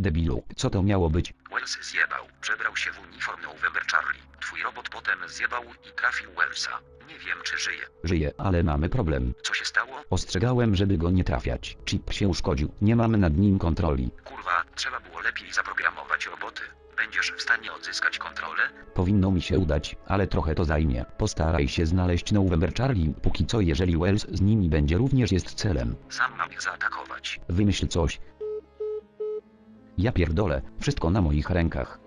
debilu, co to miało być? Wells zjebał, przebrał się w uniform November Charlie. Twój robot potem zjebał i trafił Wellsa. Nie wiem czy żyje. Żyje, ale mamy problem. Co się stało? Ostrzegałem, żeby go nie trafiać. Chip się uszkodził, nie mamy nad nim kontroli. Kurwa, trzeba było lepiej zaprogramować roboty. Będziesz w stanie odzyskać kontrolę? Powinno mi się udać, ale trochę to zajmie. Postaraj się znaleźć November Charlie, póki co jeżeli Wells z nimi będzie również jest celem. Sam mam ich zaatakować. Wymyśl coś. Ja pierdolę, wszystko na moich rękach.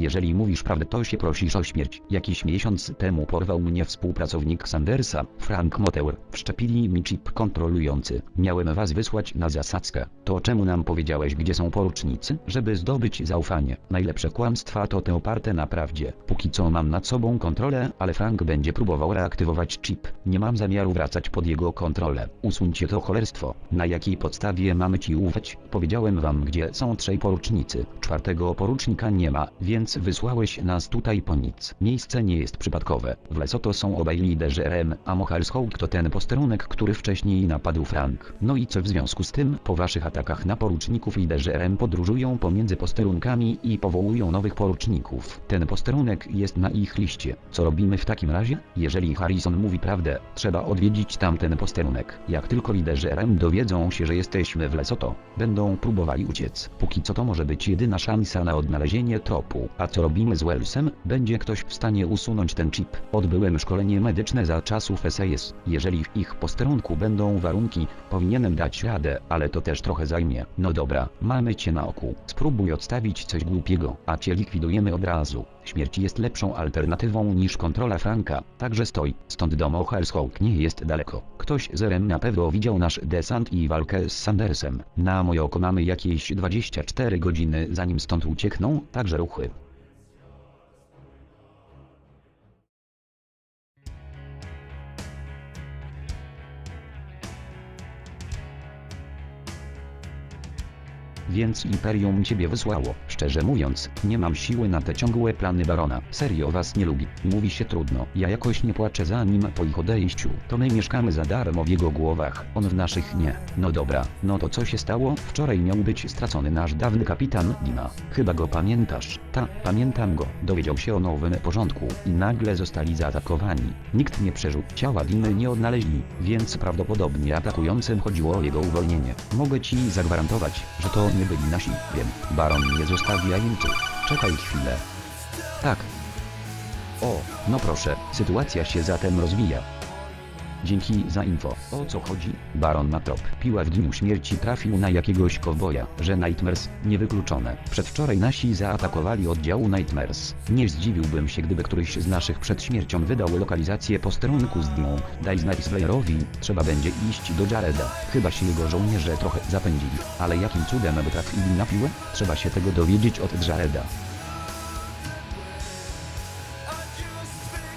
Jeżeli mówisz prawdę, to się prosisz o śmierć. Jakiś miesiąc temu porwał mnie współpracownik Sandersa, Frank Moteur. Wszczepili mi chip kontrolujący. Miałem was wysłać na zasadzkę. To czemu nam powiedziałeś, gdzie są porucznicy? Żeby zdobyć zaufanie. Najlepsze kłamstwa to te oparte na prawdzie. Póki co mam nad sobą kontrolę, ale Frank będzie próbował reaktywować chip. Nie mam zamiaru wracać pod jego kontrolę. Usuńcie to cholerstwo. Na jakiej podstawie mamy ci ufać? Powiedziałem wam, gdzie są trzej porucznicy. Czwartego porucznika nie ma, więc wysłałeś nas tutaj po nic. Miejsce nie jest przypadkowe. W Lesoto są obaj liderzy RM, a Mohalshołk to ten posterunek, który wcześniej napadł Frank. No i co w związku z tym? Po waszych atakach na poruczników liderzy RM podróżują pomiędzy posterunkami i powołują nowych poruczników. Ten posterunek jest na ich liście. Co robimy w takim razie? Jeżeli Harrison mówi prawdę, trzeba odwiedzić tamten posterunek. Jak tylko liderzy RM dowiedzą się, że jesteśmy w Lesoto, będą próbowali uciec. Póki co to może być jedyna szansa na odnalezienie tropu. A co robimy z Wellsem? Będzie ktoś w stanie usunąć ten chip. Odbyłem szkolenie medyczne za czasów SAS. Jeżeli w ich posterunku będą warunki, powinienem dać radę, ale to też trochę zajmie. No dobra, mamy cię na oku. Spróbuj odstawić coś głupiego, a cię likwidujemy od razu. Śmierć jest lepszą alternatywą niż kontrola Franka, także stoi. Stąd do Mohelshawk nie jest daleko. Ktoś z RM na pewno widział nasz desant i walkę z Sandersem. Na moje oko mamy jakieś 24 godziny zanim stąd uciekną, także ruchy. Więc Imperium ciebie wysłało. Szczerze mówiąc, nie mam siły na te ciągłe plany Barona. Serio was nie lubi. Mówi się trudno. Ja jakoś nie płaczę za nim po ich odejściu. To my mieszkamy za darmo w jego głowach. On w naszych nie. No dobra. No to co się stało? Wczoraj miał być stracony nasz dawny kapitan Dima. Chyba go pamiętasz. Ta, pamiętam go. Dowiedział się o nowym porządku i nagle zostali zaatakowani. Nikt nie przeżył. Ciała Dimy nie odnaleźli, więc prawdopodobnie atakującym chodziło o jego uwolnienie. Mogę ci zagwarantować, że to nie byli nasi. Wiem. Baron nie zostawia im tu. Czekaj chwilę. Tak. O, no proszę, sytuacja się zatem rozwija. Dzięki za info. O co chodzi? Baron na trop. Piła w dniu śmierci trafił na jakiegoś kowboja, że Nightmares, niewykluczone. Przedwczoraj nasi zaatakowali oddział Nightmares. Nie zdziwiłbym się, gdyby któryś z naszych przed śmiercią wydał lokalizację posterunku z dnią. Daj znać Slayerowi, trzeba będzie iść do Jareda. Chyba się jego żołnierze trochę zapędzili. Ale jakim cudem by trafili na piłę? Trzeba się tego dowiedzieć od Jareda.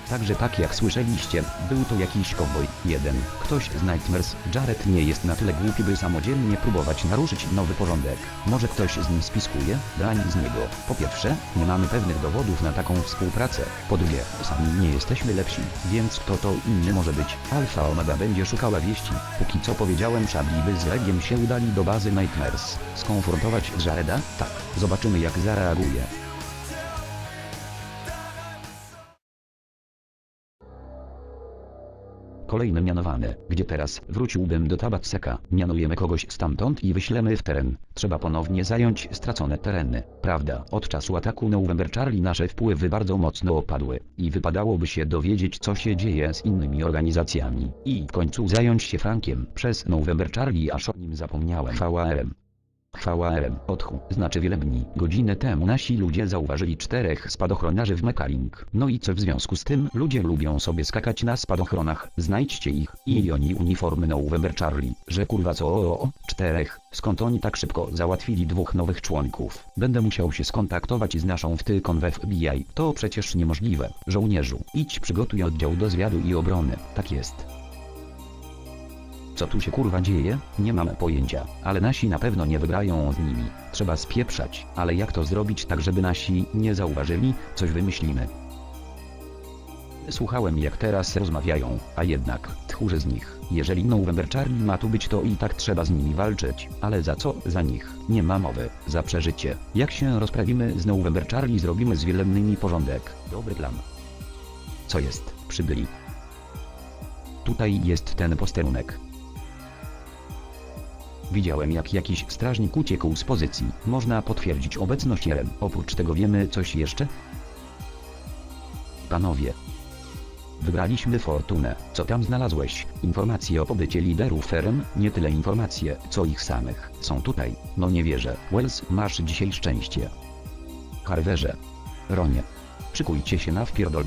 Także tak jak słyszeliście, był to jakiś kowboj. Jeden. Ktoś z Nightmares. Jared nie jest na tyle głupi, by samodzielnie próbować naruszyć nowy porządek. Może ktoś z nim spiskuje? Drań z niego. Po pierwsze, nie mamy pewnych dowodów na taką współpracę. Po drugie, sami nie jesteśmy lepsi, więc kto to inny może być? Alfa Omega będzie szukała wieści. Póki co powiedziałem Szabli, by z Legiem się udali do bazy Nightmares. Skonfrontować Jareda? Tak. Zobaczymy jak zareaguje. Kolejny mianowany. Gdzie teraz? Wróciłbym do Tabatseka. Mianujemy kogoś stamtąd i wyślemy w teren. Trzeba ponownie zająć stracone tereny. Prawda, od czasu ataku November Charlie nasze wpływy bardzo mocno opadły. I wypadałoby się dowiedzieć co się dzieje z innymi organizacjami. I w końcu zająć się Frankiem. Przez November Charlie aż o nim zapomniałem. VARM. VARM, odchu, znaczy wielebni. Godzinę temu nasi ludzie zauważyli czterech spadochroniarzy w Mekaling. No i co w związku z tym? Ludzie lubią sobie skakać na spadochronach. Znajdźcie ich. I oni uniformy November Charlie. Że kurwa co o, o, czterech. Skąd oni tak szybko załatwili dwóch nowych członków? Będę musiał się skontaktować z naszą wtyką w FBI. To przecież niemożliwe. Żołnierzu, idź przygotuj oddział do zwiadu i obrony. Tak jest. Co tu się kurwa dzieje? Nie mam pojęcia, ale nasi na pewno nie wygrają z nimi. Trzeba spieprzać, ale jak to zrobić tak żeby nasi nie zauważyli? Coś wymyślimy. Słuchałem jak teraz rozmawiają, a jednak, tchórzy z nich, jeżeli November Charlie ma tu być to i tak trzeba z nimi walczyć, ale za co? Za nich, nie ma mowy, za przeżycie. Jak się rozprawimy z November Charlie zrobimy z wielennymi porządek. Dobry plan. Co jest, przybyli? Tutaj jest ten posterunek. Widziałem jak jakiś strażnik uciekł z pozycji. Można potwierdzić obecność Jelen. Oprócz tego wiemy coś jeszcze? Panowie. Wygraliśmy fortunę. Co tam znalazłeś? Informacje o pobycie liderów ferm? Nie tyle informacje, co ich samych. Są tutaj. No nie wierzę. Wells, masz dzisiaj szczęście. Harverze. Ronie. Szykujcie się na wpierdol.